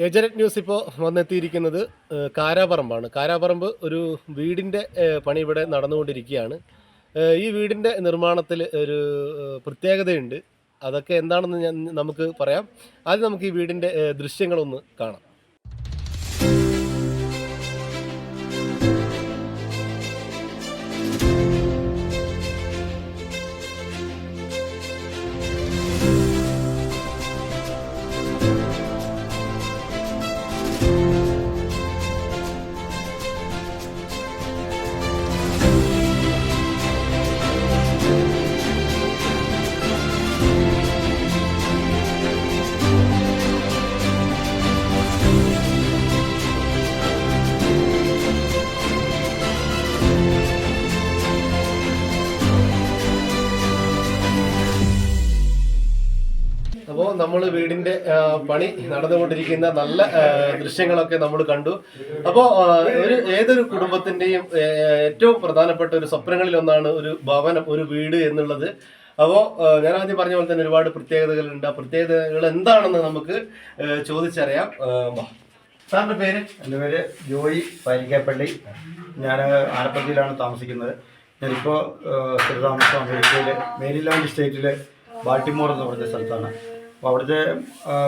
ഏജനറ്റ് news ഇപ്പോൾ വന്നെത്തിയിരിക്കുന്നത് കാരാപറമ്പാണ്. കാരാപറമ്പ് ഒരു വീടിന്റെ പണി ഇവിടെ നടന്നുകൊണ്ടിരിക്കുകയാണ്. ഈ വീടിന്റെ നിർമ്മാണത്തിൽ ഒരു പ്രത്യേകതയുണ്ട്. അതൊക്കെ എന്താണെന്ന് ഞാൻ നമുക്ക് പറയാം. ആദ്യം നമുക്ക് ഈ വീടിന്റെ ദൃശ്യങ്ങളൊന്ന് കാണാം. നമ്മൾ വീടിന്റെ പണി നടന്നുകൊണ്ടിരിക്കുന്ന നല്ല ദൃശ്യങ്ങളൊക്കെ നമ്മൾ കണ്ടു. അപ്പോൾ ഒരു ഏതൊരു കുടുംബത്തിന്റെയും ഏറ്റവും പ്രധാനപ്പെട്ട ഒരു സ്വപ്നങ്ങളിൽ ഒന്നാണ് ഒരു ഭവനം ഒരു വീട് എന്നുള്ളത്. അപ്പോൾ ഞാൻ ആദ്യം പറഞ്ഞ പോലെ തന്നെ ഒരുപാട് പ്രത്യേകതകളുണ്ട്. ആ പ്രത്യേകതകൾ എന്താണെന്ന് നമുക്ക് ചോദിച്ചറിയാം. സാറിന്റെ പേര്? എന്റെ പേര് ജോയി പാരിക്കാപ്പള്ളി. ഞാൻ ആലപ്പുഴയിലാണ് താമസിക്കുന്നത്. ഞാനിപ്പോൾ സ്ഥിരതാമസം അമേരിക്കയിൽ മേരിലാൻഡ് സ്റ്റേറ്റിലെ ബാൾട്ടിമോർ എന്ന് പറഞ്ഞ സ്ഥലത്താണ്. അപ്പോൾ അവിടുത്തെ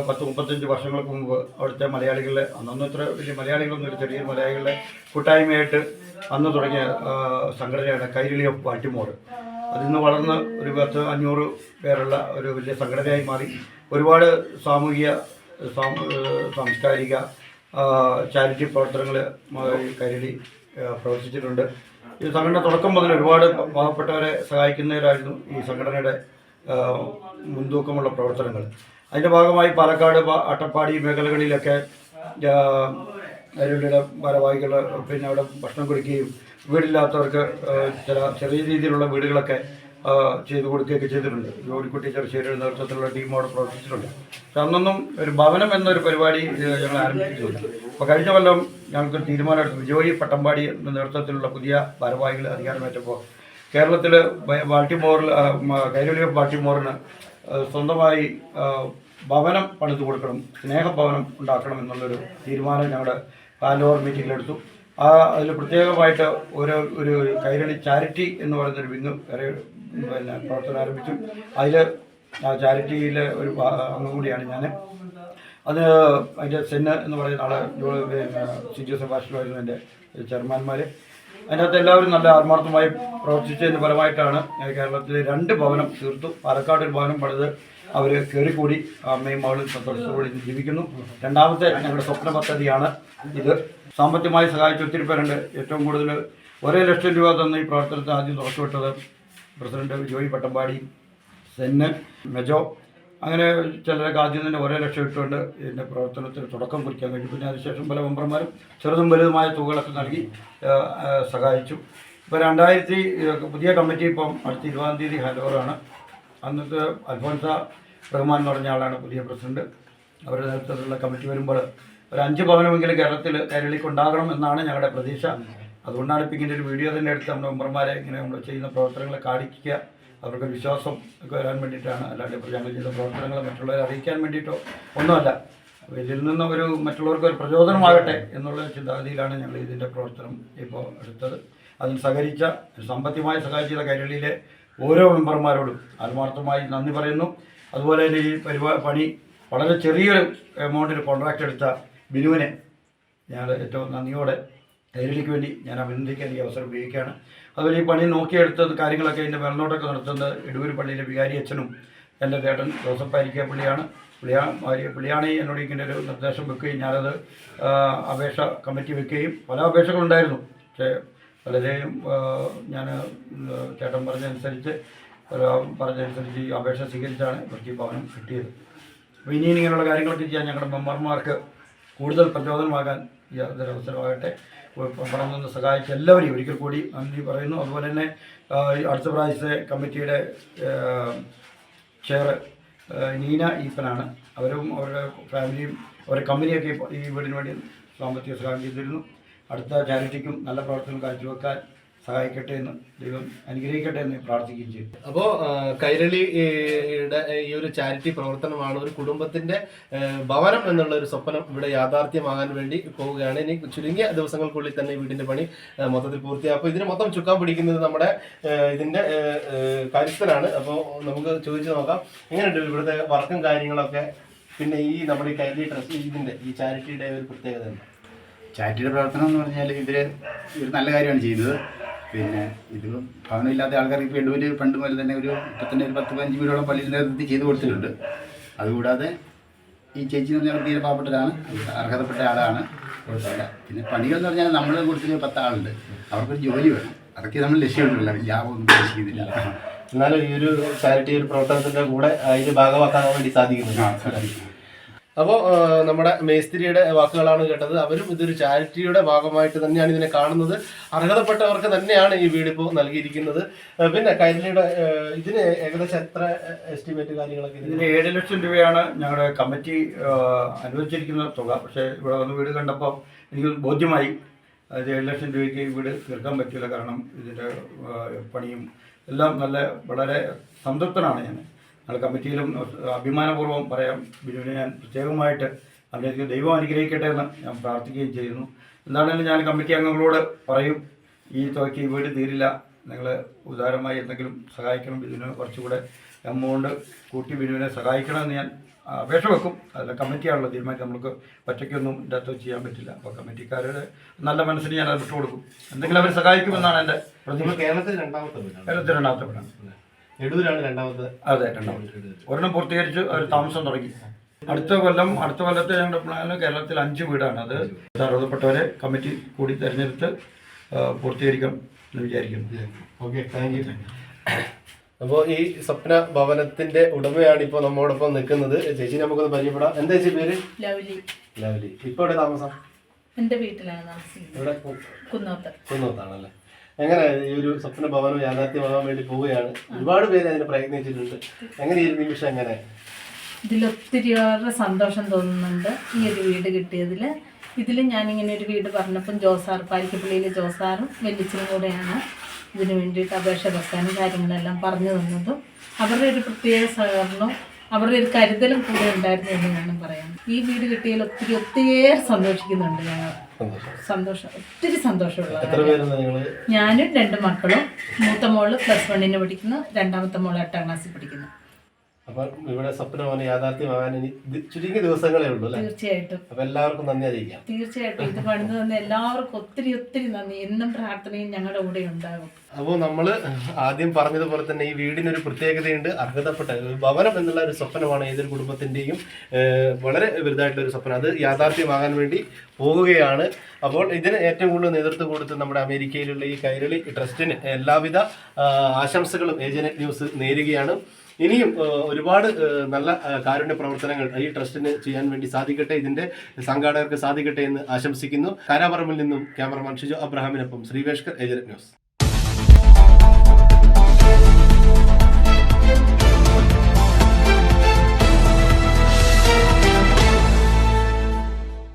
പത്ത് മുപ്പത്തഞ്ച് വർഷങ്ങൾക്ക് മുമ്പ് അവിടുത്തെ മലയാളികളെ അന്നൊന്നും ഇത്ര വലിയ മലയാളികളൊന്നും ഒരു ചെറിയ മലയാളികളെ കൂട്ടായ്മയായിട്ട് അന്ന് തുടങ്ങിയ സംഘടനയാണ് കൈരളി ഓഫ് ബാട്ടിമോർ അതിൽ നിന്ന് വളർന്ന് ഒരു പത്ത് അഞ്ഞൂറ് പേരുള്ള ഒരു വലിയ സംഘടനയായി മാറി. ഒരുപാട് സാമൂഹിക സാംസ്കാരിക ചാരിറ്റി പ്രവർത്തനങ്ങൾ കരുതി പ്രവർത്തിച്ചിട്ടുണ്ട്. ഈ സംഘടന തുടക്കം മുതൽ ഒരുപാട് പാവപ്പെട്ടവരെ സഹായിക്കുന്നവരായിരുന്നു ഈ സംഘടനയുടെ മുൻതൂക്കമുള്ള പ്രവർത്തനങ്ങൾ. അതിന്റെ ഭാഗമായി പാലക്കാട് അട്ടപ്പാടി മേഖലകളിലൊക്കെ കരുളിയുടെ ഭാരവാഹികൾ പിന്നെ അവിടെ ഭക്ഷണം കൊടുക്കുകയും വീടില്ലാത്തവർക്ക് ചില ചെറിയ രീതിയിലുള്ള വീടുകളൊക്കെ ചെയ്തു കൊടുക്കുകയൊക്കെ ചെയ്തിട്ടുണ്ട്. ജോലിക്കുട്ടി ചെറുശ്ശേരിയുടെ നേതൃത്വത്തിലുള്ള ടീം അവിടെ പ്രവർത്തിച്ചിട്ടുണ്ട്. പക്ഷെ അന്നൊന്നും ഒരു ഭവനം എന്നൊരു പരിപാടി ഞങ്ങൾ ആരംഭിച്ചിട്ടുണ്ട് അപ്പോൾ കഴിഞ്ഞ കൊല്ലം ഞങ്ങൾക്ക് തീരുമാനമെടുത്തു. വിജോയി പട്ടമ്പാടി എന്ന നേതൃത്വത്തിലുള്ള പുതിയ ഭാരവാഹികൾ അധികാരമേറ്റപ്പോൾ കേരളത്തിൽ ബാൾട്ടിമോറിൽ കൈരളിയ ബാൾട്ടിമോറിന് സ്വന്തമായി ഭവനം പണിത് കൊടുക്കണം സ്നേഹഭവനം ഉണ്ടാക്കണം എന്നുള്ളൊരു തീരുമാനം ഞങ്ങളുടെ പാലോർ മീറ്റിങ്ങിലെടുത്തു. ആ അതിൽ പ്രത്യേകമായിട്ട് ഒരു ഒരു കൈരളി ചാരിറ്റി എന്ന് പറയുന്നൊരു വിങ് വരെ പിന്നെ പ്രവർത്തനം ആരംഭിച്ചു. അതിൽ ചാരിറ്റിയിലെ ഒരു അംഗം കൂടിയാണ് ഞാൻ അത് അതിന്റെ സെന്ന് എന്ന് പറയുന്ന ആളെ ജോ- പിന്നെ സി ജി സെബാസ്റ്റ്യനായിരുന്നു എന്റെ ചെയർമാൻമാർ അതിനകത്ത് എല്ലാവരും നല്ല ആത്മാർത്ഥമായി പ്രവർത്തിച്ചതിന്റെ ഫലമായിട്ടാണ് കേരളത്തിലെ രണ്ട് ഭവനം തീർത്തു. പാലക്കാട് ഒരു ഭവനം പണിത് അവർ കയറിക്കൂടി അമ്മയും മകളും സന്തോഷത്തോടെ ജീവിക്കുന്നു. രണ്ടാമത്തെ ഞങ്ങളുടെ സ്വപ്ന പദ്ധതിയാണ് ഇത്. സാമ്പത്തികമായി സഹായിച്ച ഒത്തിരി പേരുണ്ട്. ഏറ്റവും കൂടുതൽ ഒരേ ലക്ഷം രൂപ തന്ന ഈ പ്രവർത്തനത്തിന് ആദ്യം തുറച്ചുവിട്ടത് പ്രസിഡന്റ് ജോയി പട്ടമ്പാടി സെന്ന് മെജോ അങ്ങനെ ചിലരൊക്കെ ആദ്യം തന്നെ ഒരേ ലക്ഷം ഇട്ടുകൊണ്ട് ഇതിന്റെ പ്രവർത്തനത്തിന് തുടക്കം കുറിക്കാൻ കഴിഞ്ഞു പിന്നെ അതിനുശേഷം പല മെമ്പർമാരും ചെറുതും വലുതുമായ തുകകളൊക്കെ നൽകി സഹായിച്ചു. ഇപ്പോൾ രണ്ടായിരത്തി പുതിയ കമ്മിറ്റി ഇപ്പം അടുത്ത ഇരുപതാം തീയതി ഹാൻഡോവറാണ്. അന്നത്തെ അൽഫോൻസ റഹ്മാൻ എന്ന് പറഞ്ഞ ആളാണ് പുതിയ പ്രസിഡന്റ്. അവരുടെ നേതൃത്വത്തിലുള്ള കമ്മിറ്റി വരുമ്പോൾ ഒരു അഞ്ച് ഭവനമെങ്കിലും കേരളത്തിൽ കേരളീക്ക് ഉണ്ടാകണം എന്നാണ് ഞങ്ങളുടെ പ്രതീക്ഷ. അതുകൊണ്ടാണ് ഇപ്പം ഇങ്ങനെ ഒരു വീഡിയോ തന്നെ എടുത്ത് നമ്മുടെ മെമ്പർമാരെ ഇങ്ങനെ നമ്മൾ ചെയ്യുന്ന പ്രവർത്തനങ്ങളെ കാണിക്കുക അവർക്ക് വിശ്വാസം ഒക്കെ വരാൻ വേണ്ടിയിട്ടാണ്. അല്ലാണ്ട് ഇപ്പോൾ ഞങ്ങൾ ചെയ്ത പ്രവർത്തനങ്ങൾ മറ്റുള്ളവരെ അറിയിക്കാൻ വേണ്ടിയിട്ടോ ഒന്നുമല്ല. ഇതിൽ നിന്ന് ഒരു മറ്റുള്ളവർക്ക് ഒരു പ്രചോദനമാകട്ടെ എന്നുള്ള ചിന്താഗതിയിലാണ് ഞങ്ങൾ ഇതിന്റെ പ്രവർത്തനം ഇപ്പോൾ എടുത്തത്. അതിന് സഹകരിച്ച സാമ്പത്തികമായി സഹായിച്ച കൈരളിയിലെ ഓരോ മെമ്പർമാരോടും ആത്മാർത്ഥമായി നന്ദി പറയുന്നു. അതുപോലെ തന്നെ ഈ പരിപാ പണി വളരെ ചെറിയൊരു എമൗണ്ടിൽ കോൺട്രാക്റ്റ് എടുത്ത ബിനുവിനെ ഞങ്ങൾ ഏറ്റവും നന്ദിയോടെ കൈരളിക്ക് വേണ്ടി ഞാൻ അഭിനന്ദിക്കാൻ ഈ അവസരം ഉപയോഗിക്കുകയാണ്. അതുപോലെ ഈ പണി നോക്കിയെടുത്തത് കാര്യങ്ങളൊക്കെ എന്റെ മേൽനോട്ടൊക്കെ നടത്തുന്നത് ഇടൂർ പള്ളിയിലെ വികാരി അച്ഛനും എന്റെ ചേട്ടൻ ജോസഫ് അരിക്കാപ്പള്ളിയാണ് പുള്ളിയാ പുള്ളിയാണ് എന്നോട് ഇങ്ങനെ ഒരു നിർദ്ദേശം വെക്കുകയും ഞാനത് അപേക്ഷ കമ്മിറ്റി വെക്കുകയും പല അപേക്ഷകളുണ്ടായിരുന്നു പക്ഷേ പലരെയും ഞാൻ ചേട്ടൻ പറഞ്ഞതനുസരിച്ച് പറഞ്ഞതനുസരിച്ച് ഈ അപേക്ഷ സ്വീകരിച്ചാണ് ഇവർക്ക് ഈ ഭവനം കിട്ടിയത്. അപ്പോൾ ഇനിയും ഇങ്ങനെയുള്ള കാര്യങ്ങളൊക്കെ ചെയ്യാൻ ഞങ്ങളുടെ മെമ്പർമാർക്ക് കൂടുതൽ പ്രചോദനമാകാൻ ഈ അവസരമാകട്ടെ. പണം നിന്ന് സഹായിച്ച എല്ലാവരെയും ഒരിക്കൽ കൂടി നന്ദി പറയുന്നു. അതുപോലെ തന്നെ അടുത്ത പ്രാവശ്യത്തെ കമ്മിറ്റിയുടെ ചെയർ നീന ഈപ്പനാണ്. അവരും അവരുടെ ഫാമിലിയും അവരുടെ കമ്പനിയൊക്കെ ഈ വീടിന് വേണ്ടി സാമ്പത്തിക സഹായം ചെയ്തിരുന്നു. അടുത്ത ചാരിറ്റിക്കും നല്ല പ്രവർത്തനം കാഴ്ചവെക്കാൻ സഹായിക്കട്ടെ എന്ന് ദൈവം അനുഗ്രഹിക്കട്ടെ എന്ന് പ്രാർത്ഥിക്കുകയും ചെയ്തു. അപ്പോ കൈരളിയുടെ ഈ ഒരു ചാരിറ്റി പ്രവർത്തനമാണ് ഒരു കുടുംബത്തിന്റെ ഭവനം എന്നുള്ള ഒരു സ്വപ്നം ഇവിടെ യാഥാർത്ഥ്യമാകാൻ വേണ്ടി പോവുകയാണ്. ഇനി ചുരുങ്ങിയ ദിവസങ്ങൾക്കുള്ളിൽ തന്നെ വീടിന്റെ പണി മൊത്തത്തിൽ പൂർത്തിയാക്കും. അപ്പൊ ഇതിന് മൊത്തം ചുക്കാൻ പിടിക്കുന്നത് നമ്മുടെ ഇതിന്റെ കരുത്തനാണ് അപ്പോ അപ്പോൾ നമുക്ക് ചോദിച്ചു നോക്കാം. എങ്ങനെയുണ്ട് ഇവിടുത്തെ വർക്കും കാര്യങ്ങളൊക്കെ? പിന്നെ ഈ നമ്മുടെ ഈ കൈരളി ട്രസ്റ്റ് ഇതിന്റെ ഈ ചാരിറ്റിയുടെ ഒരു പ്രത്യേകത എന്താ? ചാരിറ്റിയുടെ പ്രവർത്തനം എന്ന് പറഞ്ഞാൽ ഇവർ ഒരു നല്ല കാര്യമാണ് ചെയ്യുന്നത്. പിന്നെ ഇത് ഭവനമില്ലാത്ത ആൾക്കാർ ഇപ്പോൾ എണ്ണൂര് പണ്ട് മുതൽ തന്നെ ഒരു ഇപ്പം തന്നെ ഒരു പത്ത് പതിനഞ്ച് വീടോളം പള്ളിയിൽ നേതൃത്വത്തിൽ ചെയ്തു കൊടുത്തിട്ടുണ്ട്. അതുകൂടാതെ ഈ ചേച്ചി എന്ന് പറഞ്ഞാൽ തീരെ പാവപ്പെട്ടതാണ്. അർഹതപ്പെട്ട ആളാണ്. കുഴപ്പമില്ല. പിന്നെ പണികൾ എന്ന് പറഞ്ഞാൽ നമ്മൾ കൊടുത്തിട്ട് പത്ത് ആളുണ്ട്. അവർക്കൊരു ജോലി വേണം. അതൊക്കെ നമ്മൾ ലക്ഷ്യമിട്ടില്ല ലാഭമൊന്നും പ്രതീക്ഷിക്കുന്നില്ല എന്നാലും ഈ ഒരു ചാരിറ്റി ഒരു പ്രവർത്തനത്തിന്റെ കൂടെ അതിന്റെ ഭാഗമാക്കാൻ വേണ്ടി സാധിക്കുന്നുണ്ട്. ആ, സാധിക്കും. അപ്പോൾ നമ്മുടെ മേസ്തിരിയുടെ വാക്കുകളാണ് കേട്ടത്. അവരും ഇതൊരു ചാരിറ്റിയുടെ ഭാഗമായിട്ട് തന്നെയാണ് ഇതിനെ കാണുന്നത്. അർഹതപ്പെട്ടവർക്ക് തന്നെയാണ് ഈ വീട് ഇപ്പോൾ നൽകിയിരിക്കുന്നത്. പിന്നെ കൈരളിയുടെ ഇതിന് ഏകദേശം എത്ര എസ്റ്റിമേറ്റ് കാര്യങ്ങളൊക്കെ ഇതിന്? ഏഴ് ലക്ഷം രൂപയാണ് ഞങ്ങളുടെ കമ്മിറ്റി അനുവദിച്ചിരിക്കുന്ന തുക. പക്ഷേ ഇവിടെ വന്ന് വീട് കണ്ടപ്പോൾ എനിക്ക് ബോധ്യമായി. അത് ഏഴ് ലക്ഷം രൂപയ്ക്ക് വീട് തീർക്കാൻ പറ്റില്ല. കാരണം ഇതിന്റെ പണിയും എല്ലാം നല്ല വളരെ സംതൃപ്തനാണ് ഞാൻ. ഞങ്ങളുടെ കമ്മിറ്റിയിലും അഭിമാനപൂർവം പറയാം ബിനുവിനെ ഞാൻ പ്രത്യേകമായിട്ട് അദ്ദേഹത്തിന് ദൈവം അനുഗ്രഹിക്കട്ടെ എന്ന് ഞാൻ പ്രാർത്ഥിക്കുകയും ചെയ്യുന്നു. എന്താണെങ്കിലും ഞാൻ കമ്മിറ്റി അംഗങ്ങളോട് പറയും ഈ തുകയ്ക്ക് ഈ വീട് തീരില്ല. നിങ്ങൾ ഉദാരമായി എന്തെങ്കിലും സഹായിക്കണം. ബിനുവിനെ കുറച്ചുകൂടെ എമൗണ്ട് കൂട്ടി ബിനുവിനെ സഹായിക്കണമെന്ന് ഞാൻ അപേക്ഷ വെക്കും. അതിൽ കമ്മിറ്റിയാണല്ലോ തീരുമാനിച്ച് നമുക്ക് ഒറ്റയ്ക്കൊന്നും അത് ചെയ്യാൻ പറ്റില്ല. അപ്പോൾ കമ്മിറ്റിക്കാരുടെ നല്ല മനസ്സിന് ഞാൻ അത് വിട്ടുകൊടുക്കും. എന്തെങ്കിലും അവർ സഹായിക്കുമെന്നാണ് എന്റെ കേരളത്തിൽ രണ്ടാമത്തെ കേരളത്തിൽ രണ്ടാമത്തെ വീടാണ്. നെടൂരാണ് രണ്ടാമത്തെ. അതെ രണ്ടാമത്തെ. ഒരെണ്ണം പൂർത്തീകരിച്ച് അവർ താമസം തുടങ്ങി. അടുത്ത കൊല്ലം അടുത്ത കൊല്ലത്തെ ഞങ്ങളുടെ പ്ലാനിൽ കേരളത്തിൽ അഞ്ച് വീടാണ് അത് അർഹതപ്പെട്ടവരെ കമ്മിറ്റി കൂടി തിരഞ്ഞെടുത്ത് പൂർത്തീകരിക്കാം എന്ന് വിചാരിക്കുന്നു. ഓക്കെ താങ്ക് യു അപ്പോൾ ഈ സ്വപ്ന ഭവനത്തിന്റെ ഉടമയാണ് ഇപ്പോൾ നമ്മോടൊപ്പം നിൽക്കുന്നത്. ചേച്ചി നമുക്കൊന്ന് പരിചയപ്പെടാം. എന്താ ചേച്ചി പേര്? ലവ്ലി ലവലി ഇപ്പൊ ഇവിടെ താമസം? എന്റെ വീട്ടിലാണ് താമസിക്കുന്നത്. ഇവിടെ കുന്നോത്ത്. കുന്നോത്താണല്ലേ? എങ്ങനെ ഈ ഒരു സ്വപ്ന ഭവനം യാഥാർത്ഥ്യമാകാൻ വേണ്ടി പോവുകയാണ്? ഒരുപാട് പേര് അതിന് പ്രയത്നിച്ചിട്ടുണ്ട്. എങ്ങനെ ഈ ഒരു നിമിഷം എങ്ങനെ സന്തോഷം തോന്നുന്നുണ്ട്. ഈ ഒരു വീട് കിട്ടിയതിൽ ഇതിൽ ഞാനിങ്ങനെ ഒരു വീട് പറഞ്ഞപ്പം ജോസാർ പാലിക്കപ്പള്ളിയിലെ ജോസാറും വെല്ലിച്ചിനും കൂടെയാണ് ഇതിനു വേണ്ടിയിട്ട് അപേക്ഷ വെക്കാനും കാര്യങ്ങളെല്ലാം പറഞ്ഞു തന്നതും. അവരുടെ ഒരു പ്രത്യേക സഹകരണവും അവരുടെ ഒരു കരുതലും കൂടെ ഉണ്ടായിരുന്നു എന്ന് വേണം പറയാം ഈ വീട് കിട്ടിയതിൽ ഒത്തിരി ഒത്തിരിയേറെ സന്തോഷിക്കുന്നുണ്ട് ഞങ്ങൾ. സന്തോഷം. ഒത്തിരി സന്തോഷമുള്ള ഞാനും രണ്ട് മക്കളും. മൂത്ത മോൾ പ്ലസ് വണ്ണിന് പഠിക്കുന്നു. രണ്ടാമത്തെ മോൾ എട്ടാം ക്ലാസ്സിൽ പഠിക്കുന്നു. അപ്പം ഇവിടെ സ്വപ്ന പോലെ യാഥാർത്ഥ്യമാകാൻ ഇനി ദി- ചുരുങ്ങിയ ദിവസങ്ങളേ ഉള്ളൂ അല്ലേ? തീർച്ചയായിട്ടും. അപ്പൊ എല്ലാവർക്കും നന്ദി അറിയിക്കാം. തീർച്ചയായിട്ടും. ഇത് പണിത് തന്ന എല്ലാവർക്കും ഒത്തിരി ഒത്തിരി നന്ദി. എന്നും പ്രാർത്ഥനയും ഞങ്ങളുടെ കൂടെ ഉണ്ടാകും. അപ്പോൾ നമ്മൾ ആദ്യം പറഞ്ഞതുപോലെ തന്നെ ഈ വീടിന് ഒരു പ്രത്യേകതയുണ്ട്. അർഹതപ്പെട്ട ഒരു ഭവനം എന്നുള്ള ഒരു സ്വപ്നമാണ് ഏതൊരു കുടുംബത്തിന്റെയും വളരെ വലുതായിട്ടുള്ള ഒരു സ്വപ്നം. അത് യാഥാർത്ഥ്യമാകാൻ വേണ്ടി പോവുകയാണ് അപ്പോൾ ഇതിന് ഏറ്റവും കൂടുതൽ നേതൃത്വം കൊടുത്ത് നമ്മുടെ അമേരിക്കയിലുള്ള ഈ കൈരളി ട്രസ്റ്റിന് എല്ലാവിധ ആ, ആശംസകളും ഏജനറ്റ് ന്യൂസ് നേരുകയാണ്. ഇനിയും ഒരുപാട് നല്ല കാരുണ്യ പ്രവർത്തനങ്ങൾ ഈ ട്രസ്റ്റിന് ചെയ്യാൻ വേണ്ടി സാധിക്കട്ടെ ഇതിന്റെ സംഘാടകർക്ക് സാധിക്കട്ടെ എന്ന് ആശംസിക്കുന്നു. കാരാപറമ്പിൽ നിന്നും ക്യാമറമാൻ ഷിജു അബ്രഹാമിനൊപ്പം ശ്രീവേഷ്കർ ഏജന്റ് ന്യൂസ്.